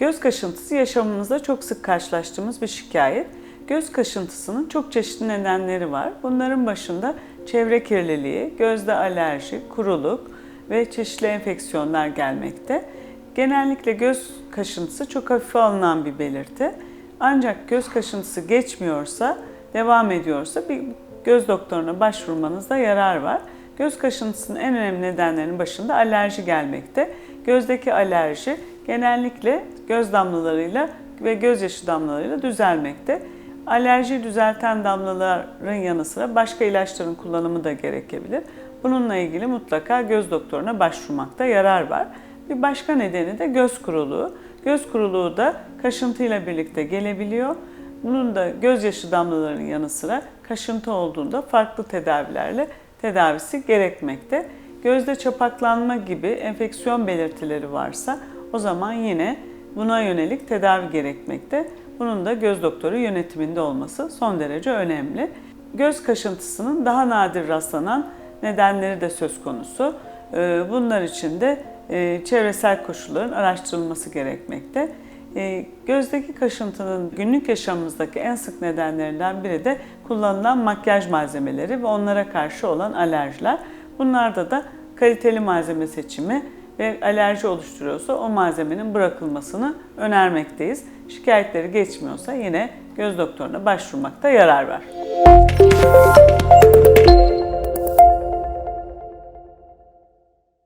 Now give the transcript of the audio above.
Göz kaşıntısı yaşamımızda çok sık karşılaştığımız bir şikayet. Göz kaşıntısının çok çeşitli nedenleri var. Bunların başında çevre kirliliği, gözde alerji, kuruluk ve çeşitli enfeksiyonlar gelmekte. Genellikle göz kaşıntısı çok hafife alınan bir belirti. Ancak göz kaşıntısı geçmiyorsa, devam ediyorsa bir göz doktoruna başvurmanızda yarar var. Göz kaşıntısının en önemli nedenlerinin başında alerji gelmekte. Gözdeki alerji genellikle göz damlalarıyla ve gözyaşı damlalarıyla düzelmekte. Alerjiyi düzelten damlaların yanı sıra başka ilaçların kullanımı da gerekebilir. Bununla ilgili mutlaka göz doktoruna başvurmakta yarar var. Bir başka nedeni de göz kuruluğu. Göz kuruluğu da kaşıntıyla birlikte gelebiliyor. Bunun da gözyaşı damlalarının yanı sıra kaşıntı olduğunda farklı tedavilerle tedavisi gerekmekte. Gözde çapaklanma gibi enfeksiyon belirtileri varsa o zaman yine buna yönelik tedavi gerekmekte. Bunun da göz doktoru yönetiminde olması son derece önemli. Göz kaşıntısının daha nadir rastlanan nedenleri de söz konusu. Ee, Bunlar için de e, çevresel koşulların araştırılması gerekmekte. E, Gözdeki kaşıntının günlük yaşamımızdaki en sık nedenlerinden biri de kullanılan makyaj malzemeleri ve onlara karşı olan alerjiler. Bunlarda da kaliteli malzeme seçimi ve alerji oluşturuyorsa o malzemenin bırakılmasını önermekteyiz. Şikayetleri geçmiyorsa yine göz doktoruna başvurmakta yarar var.